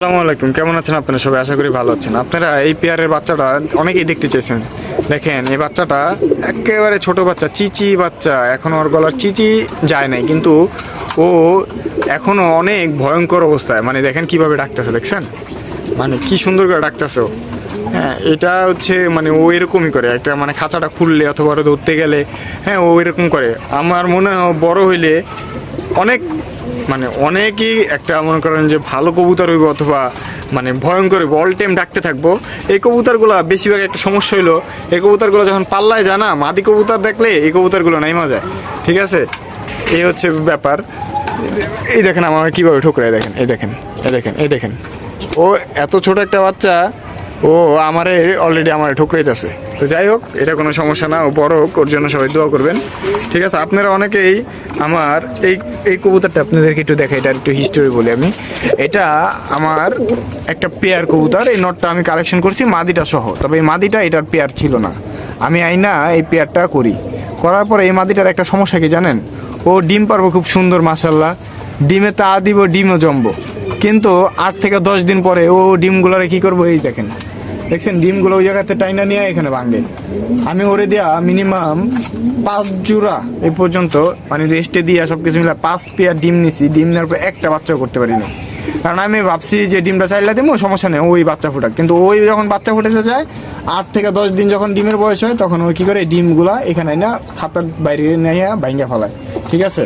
আসসালামু আলাইকুম, কেমন আছেন আপনারা? সবাই আশা করি ভালো আছেন। আপনারা এই পেয়ারের বাচ্চাটা অনেকেই দেখতে চেয়েছেন। দেখেন, এই বাচ্চাটা একেবারে ছোট বাচ্চা, চিচি বাচ্চা। এখন ওর গলার চিচি যায় নাই, কিন্তু ও এখনও অনেক ভয়ঙ্কর অবস্থায়। মানে দেখেন কীভাবে ডাকতেছে, দেখছেন? মানে কি সুন্দর করে ডাকতেছে ও। হ্যাঁ এটা হচ্ছে মানে ও এরকমই করে। একটা মানে খাঁচাটা খুললে অথবা ধরতে গেলে হ্যাঁ ও এরকম করে। আমার মনে হয় বড় হইলে অনেক মানে অনেকই একটা মনে করেন যে ভালো কবুতর হইব অথবা মানে ভয়ঙ্কর হইব। অল টাইম ডাকতে থাকব। এই কবুতরগুলো বেশিরভাগ একটা সমস্যা হইল, এই কবুতরগুলো যখন পাল্লায় যায় না, মাদি কবুতর দেখলে এই কবুতরগুলো নাইমা যায়। ঠিক আছে? এই হচ্ছে ব্যাপার। এই দেখেন, আমার কীভাবে ঠুকরায় দেখেন। এই দেখেন এই দেখেন এই দেখেন। ও এত ছোট একটা বাচ্চা ও আমারে অলরেডি আমার ঠুকরাইতেছে। তো যাই হোক এটা কোনো সমস্যা না, ও বড় হোক, ওর জন্য সবাই দোয়া করবেন। ঠিক আছে, আপনারা অনেকেই আমার এই এই কবুতরটা আপনাদেরকে একটু দেখাই এটা একটু হিস্টোরি বলি আমি। এটা আমার একটা পেয়ার কবুতর, এই নটটা আমি কালেকশন করছি মাদিটা সহ, তবে এই মাদিটা এটার পেয়ার ছিল না। আমি আইনা এই পেয়ারটা করি। করার পরে এই মাদিটার একটা সমস্যা কি জানেন? ও ডিম পারব খুব সুন্দর মাসাল্লাহ ডিমে তা দিব, ডিমও জমবো। কিন্তু আট থেকে দশ দিন পরে ও ডিমগুলোরে কি করব, এই দেখেন। দেখছেন, ডিমগুলো ওই জায়গাতে টাইনা নিয়ে এখানে ভাঙে। আমি ওরে দেওয়া মিনিমাম পাঁচ জোড়া এই পর্যন্ত মানে রেস্টে দিয়ে সব কিছু মিলে পাঁচ পেয়ার ডিম নিছি। ডিম নেওয়ার পর একটা বাচ্চাও করতে পারিনি। কারণ আমি ভাবছি যে ডিমটা চাইলে দেবো, সমস্যা নেই, ওই বাচ্চা ফুটাক। কিন্তু ওই যখন বাচ্চা ফুটেতে যায়, আট থেকে দশ দিন যখন ডিমের বয়স হয়, তখন ওই কী করে ডিমগুলা এখানে না খাতার বাইরে নিয়ে ভাঙ্গা ফেলায়। ঠিক আছে?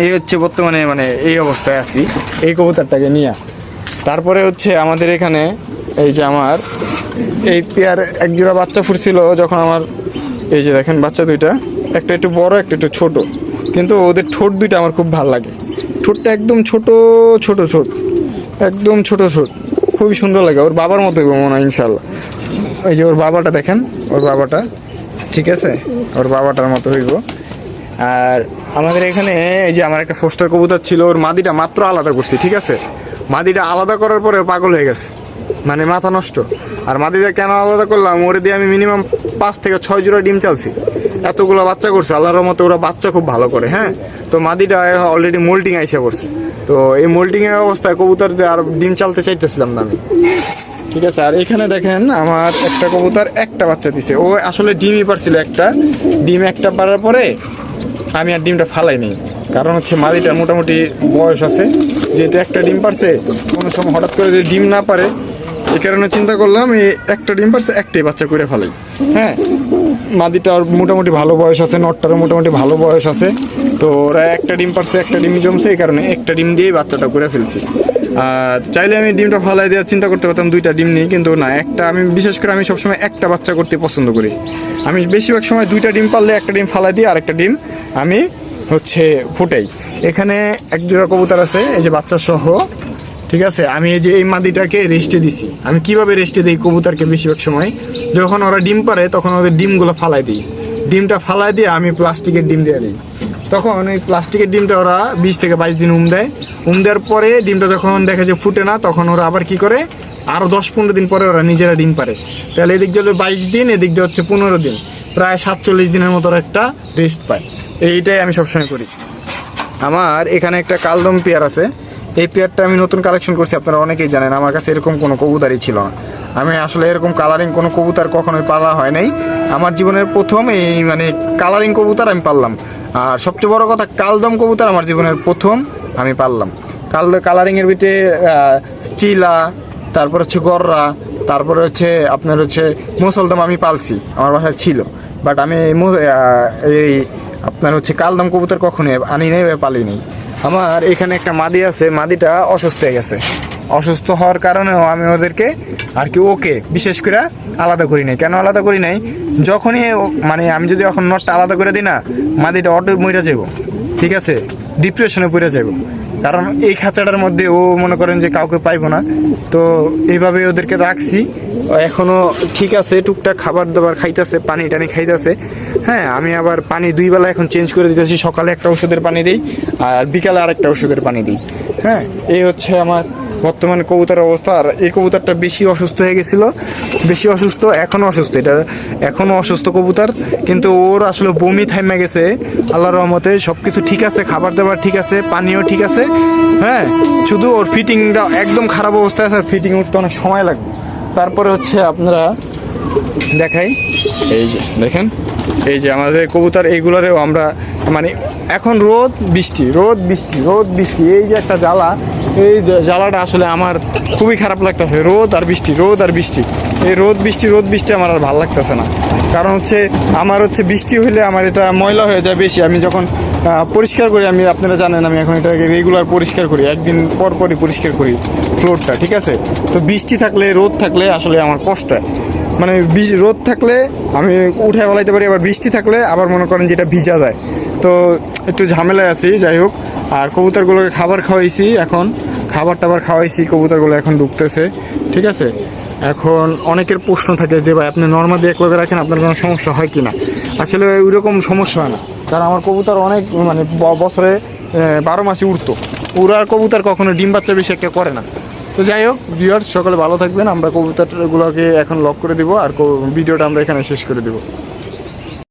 এই হচ্ছে বর্তমানে মানে এই অবস্থায় আছি, এই কবুতরটাকে নিয়ে। তারপরে হচ্ছে আমাদের এখানে এই যে আমার, এই পেয়ার এক জোড়া বাচ্চা ফুটছিল যখন আমার, এই যে দেখেন বাচ্চা দুইটা, একটা একটু বড়, একটা একটু ছোট। কিন্তু ওদের ঠোঁট দুইটা আমার খুব ভালো লাগে। ঠোঁটটা একদম ছোট ছোট ছোট একদম ছোট ছোট খুবই সুন্দর লাগে, ওর বাবার মতো হইবো মনে হয় ইনশাল্লাহ এই যে ওর বাবাটা দেখেন, ওর বাবাটা, ঠিক আছে? ওর বাবাটার মতো হইব। আর আমাদের এখানে এই যে আমার একটা ফোস্টার কবুতর ছিল, ওর মাদিটা মাত্র আলাদা করছি, ঠিক আছে? মাদিটা আলাদা করার পরে পাগল হয়ে গেছে। মানে মাথা নষ্ট। আর মাদিটা কেন আলাদা করলাম, ওরে দিয়ে আমি মিনিমাম পাঁচ থেকে ছয় জোড়া ডিম চালছি। এতগুলো বাচ্চা করছে, আল্লাহর মতো ওরা বাচ্চা খুব ভালো করে হ্যাঁ? তো মাদিটা অলরেডি মোল্টিং আইসা করছে তো এই মোল্টিং এর অবস্থায় কবুতর আর ডিম চালতে চাইতেছিলাম না আমি। ঠিক আছে, আর এখানে দেখেন আমার একটা কবুতর একটা বাচ্চা দিছে। ও আসলে ডিমই পারছিল একটা। ডিম একটা পারার পরে আমি আর ডিমটা ফালাইনি কারণ হচ্ছে মাদিটা মোটামুটি বয়স আছে। যেহেতু একটা ডিম পারছে, কোনো সময় হঠাৎ করে যদি ডিম না পারে এই কারণে চিন্তা করলাম, এই একটা ডিম পারছে, একটাই বাচ্চা করে ফেলাই। হ্যাঁ? মাদিটার মোটামুটি ভালো বয়স আছে, নটটারও মোটামুটি ভালো বয়স আছে। তো ওরা একটা ডিম পারছে, একটা ডিম জমছে, এই কারণে একটা ডিম দিয়েই বাচ্চাটা করে ফেলছি। আর চাইলে আমি ডিমটা ফালাই দেওয়ার চিন্তা করতে পারতাম, দুইটা ডিম নিয়ে কিন্তু না, একটা আমি বিশেষ করে আমি সবসময় একটা বাচ্চা করতে পছন্দ করি। আমি বেশিরভাগ সময় দুইটা ডিম পারলে একটা ডিম ফালাই দিই আর একটা ডিম আমি হচ্ছে ফুটাই। এখানে এক জোড়া কবুতর আছে, এই যে বাচ্চা সহ ঠিক আছে? আমি এই যে এই মাদিটাকে রেস্টে দিছি। আমি কীভাবে রেস্টে দিই কবুতরকে বেশিরভাগ সময়? যখন ওরা ডিম পারে তখন ওদের ডিমগুলো ফালাই দিই। ডিমটা ফালাই দিয়ে আমি প্লাস্টিকের ডিম দিয়ে দিই। তখন এই প্লাস্টিকের ডিমটা ওরা বিশ থেকে বাইশ দিন উম দেয়। উম দেওয়ার পরে ডিমটা যখন দেখে যে ফুটে না, তখন ওরা আবার কি করে? আরও দশ পনেরো দিন পরে ওরা নিজেরা ডিম পারে তাহলে এদিক দিয়ে হলো বাইশ দিন, এদিক দিয়ে হচ্ছে পনেরো দিন। প্রায় সাতচল্লিশ দিনের মতো একটা রেস্ট পায়। এইটাই আমি সবসময় করি। আমার এখানে একটা কালদম পেয়ার আছে। এই পেয়ারটা আমি নতুন কালেকশন করছি, আপনারা অনেকেই জানেন, আমার কাছে এরকম কোনো কবুতারই ছিল না। আমি আসলে এরকম কালারিং কোনো কবুতার কখনোই পালা হয় নাই। আমার জীবনের প্রথম এই মানে কালারিং কবুতার আমি পারলাম। আর সবচেয়ে বড় কথা, কালদম কবুতর আমার জীবনের প্রথম আমি পারলাম। কাল কালারিংয়ের ভিতরে চিলা, তারপর হচ্ছে গররা, তারপরে হচ্ছে আপনার হচ্ছে মুসলদম আমি পালছি, আমার বাসায় ছিল। বাট আমি এই আপনার হচ্ছে কালদম কবুতর কখনোই আনি নাই পালি নাই আমার এখানে একটা মাদি আছে, মাদিটা অসুস্থ হয়ে গেছে। অসুস্থ হওয়ার কারণেও আমি ওদেরকে আর কি ওকে বিশেষ করে আলাদা করি নাই। কেন আলাদা করি নাই? যখনই মানে আমি যদি এখন নটটা আলাদা করে দিই না, মাদিটা অটো মরে যাব ঠিক আছে? ডিপ্রেশনে পড়ে যাব কারণ এই খাঁচাটার মধ্যে ও মনে করেন যে কাউকে পাইবো না। তো এইভাবে ওদেরকে রাখছি। এখনও ঠিক আছে, টুকটাক খাবার দাবার খাইতেছে, পানি টানি খাইতেছে। হ্যাঁ আমি আবার পানি দুই বেলা এখন চেঞ্জ করে দিতেছি। সকালে একটা ওষুধের পানি দিই আর বিকালে আরেকটা ওষুধের পানি দিই। হ্যাঁ এই হচ্ছে আমার বর্তমানে কবুতরের অবস্থা, আর এই কবুতরটা বেশি অসুস্থ হয়ে গেছিল, বেশি অসুস্থ এখনও অসুস্থ। এটা এখনও অসুস্থ কবুতর, কিন্তু ওর আসলে বমি থাইমা গেছে, আল্লাহর রহমতে সব কিছু ঠিক আছে, খাবার দাবার ঠিক আছে পানিও ঠিক আছে হ্যাঁ? শুধু ওর ফিটিংটা একদম খারাপ অবস্থায় আছে, আর ফিটিং উঠতে অনেক সময় লাগবে। তারপরে হচ্ছে আপনারা দেখাই, এই যে দেখেন এই যে আমাদের কবুতর, এইগুলোরেও আমরা মানে এখন রোদ, বৃষ্টি রোদ বৃষ্টি রোদ, বৃষ্টি, এই যে একটা জ্বালা, এই জ্বালাটা আসলে আমার খুবই খারাপ লাগতেছে, রোদ আর বৃষ্টি, রোদ আর বৃষ্টি, এই রোদ, বৃষ্টি রোদ, বৃষ্টি আমার আর ভালো লাগতেছে না, কারণ হচ্ছে আমার হচ্ছে বৃষ্টি হলে আমার এটা ময়লা হয়ে যায় বেশি, আমি যখন পরিষ্কার করি, আমি আপনারা জানেন, আমি এখন এটাকে রেগুলার পরিষ্কার করি, একদিন পর পরই পরিষ্কার করি ফ্লোরটা ঠিক আছে? তো বৃষ্টি থাকলে, রোদ থাকলে আসলে আমার কষ্ট হয়। মানে রোদ থাকলে আমি উঠে বলাইতে পারি, আবার বৃষ্টি থাকলে আবার মনে করেন যেটা ভিজা যায়। তো একটু ঝামেলায় আছি, যাই হোক। আর কবুতরগুলোকে খাবার খাওয়াইছি এখন। খাবার টাবার খাওয়াইছি, কবুতরগুলো এখন ঢুকতেছে ঠিক আছে? এখন অনেকের প্রশ্ন থাকে যে, ভাই, আপনি নর্মালি এক লগে রাখেন, আপনার কোনো সমস্যা হয় কি না? আসলে ওইরকম সমস্যা হয় না। কারণ আমার কবুতর অনেক মানে বছরে বারো মাসে উঠতো উড়ার কবুতর কখনো ডিম বাচ্চা বেশি একটা করে না। তো যাই হোক ভিওর সকলে ভালো থাকবেন। আমরা কবুতরগুলোকে এখন লক করে দিব আর ভিডিওটা আমরা এখানে শেষ করে দিব।